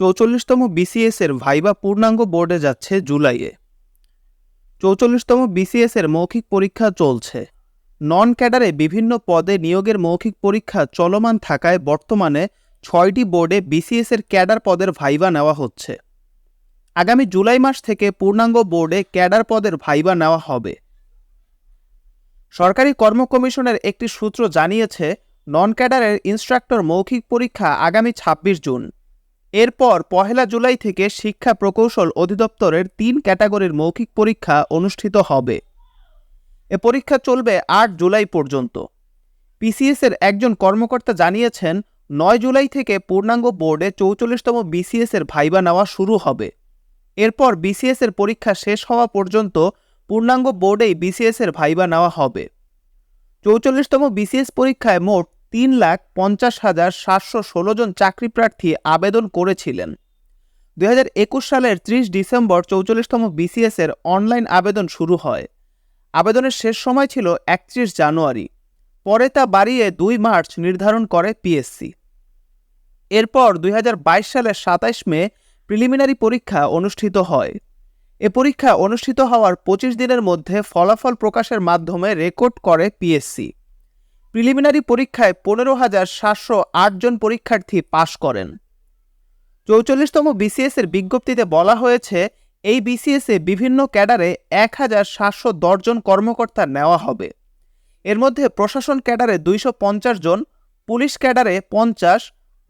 চৌচল্লিশতম BCS এর viva পূর্ণাঙ্গ বোর্ডে যাচ্ছে জুলাইয়ে। চৌচল্লিশতম বিসিএস এর মৌখিক পরীক্ষা চলছে। নন ক্যাডারে বিভিন্ন পদে নিয়োগের মৌখিক পরীক্ষা চলমান থাকায় বর্তমানে ছয়টি বোর্ডে বিসিএস এর ক্যাডার পদের ভাইবা নেওয়া হচ্ছে। আগামী জুলাই মাস থেকে পূর্ণাঙ্গ বোর্ডে ক্যাডার পদের ভাইবা নেওয়া হবে। সরকারি কর্ম কমিশনের একটি সূত্র জানিয়েছে নন ক্যাডারের ইনস্ট্রাক্টর মৌখিক পরীক্ষা আগামী ছাব্বিশ জুন। এরপর পহেলা জুলাই থেকে শিক্ষা প্রকৌশল অধিদপ্তরের তিন ক্যাটাগরির মৌখিক পরীক্ষা অনুষ্ঠিত হবে। এ পরীক্ষা চলবে আট জুলাই পর্যন্ত। পিসিএস এর একজন কর্মকর্তা জানিয়েছেন, নয় জুলাই থেকে পূর্ণাঙ্গ বোর্ডে চৌচল্লিশতম বিসিএস এর ভাইবা নেওয়া শুরু হবে। এরপর বিসিএস এর পরীক্ষা শেষ হওয়া পর্যন্ত পূর্ণাঙ্গ বোর্ডেই বিসিএস এর ভাইবা নেওয়া হবে। চৌচল্লিশতম বিসিএস পরীক্ষায় মোট তিন লাখ পঞ্চাশ হাজার সাতশো ষোলো জন চাকরি প্রার্থী আবেদন করেছিলেন। দুই সালের ত্রিশ ডিসেম্বর চৌচল্লিশতম বিসিএস এর অনলাইন আবেদন শুরু হয়। আবেদনের শেষ সময় ছিল একত্রিশ জানুয়ারি। পরে তা বাড়িয়ে দুই মার্চ নির্ধারণ করে পিএসসি এরপর দুই হাজার বাইশ সালের সাতাইশ মে প্রিলিমিনারি পরীক্ষা অনুষ্ঠিত হয়। এ পরীক্ষা অনুষ্ঠিত হওয়ার পঁচিশ দিনের মধ্যে ফলাফল প্রকাশের মাধ্যমে রেকর্ড করে পিএসসি প্রিলিমিনারি পরীক্ষায় পনেরো হাজার সাতশো জন পরীক্ষার্থী পাশ করেন। চৌচল্লিশতম বিসিএস এর বিজ্ঞপ্তিতে বলা হয়েছে, এই বিসিএস বিভিন্ন ক্যাডারে এক হাজার সাতশো জন কর্মকর্তা নেওয়া হবে। এর মধ্যে প্রশাসন ক্যাডারে দুইশো পঞ্চাশ জন, পুলিশ ক্যাডারে পঞ্চাশ,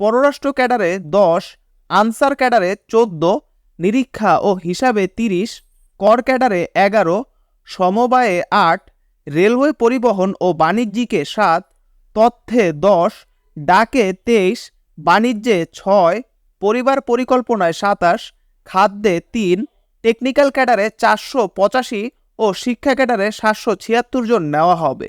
পররাষ্ট্র ক্যাডারে দশ, আনসার ক্যাডারে চোদ্দ, নিরীক্ষা ও হিসাবে তিরিশ, কর ক্যাডারে এগারো, সমবায়ে আট রেলওয়ে পরিবহন ও বাণিজ্যিকে সাত, তথ্যে দশ, ডাকে তেইশ, বাণিজ্যে ছয়, পরিবার পরিকল্পনায় সাতাশ, খাদ্যে তিন, টেকনিক্যাল ক্যাডারে চারশো পঁচাশি ও শিক্ষা ক্যাডারে সাতশো ছিয়াত্তর জন নেওয়া হবে।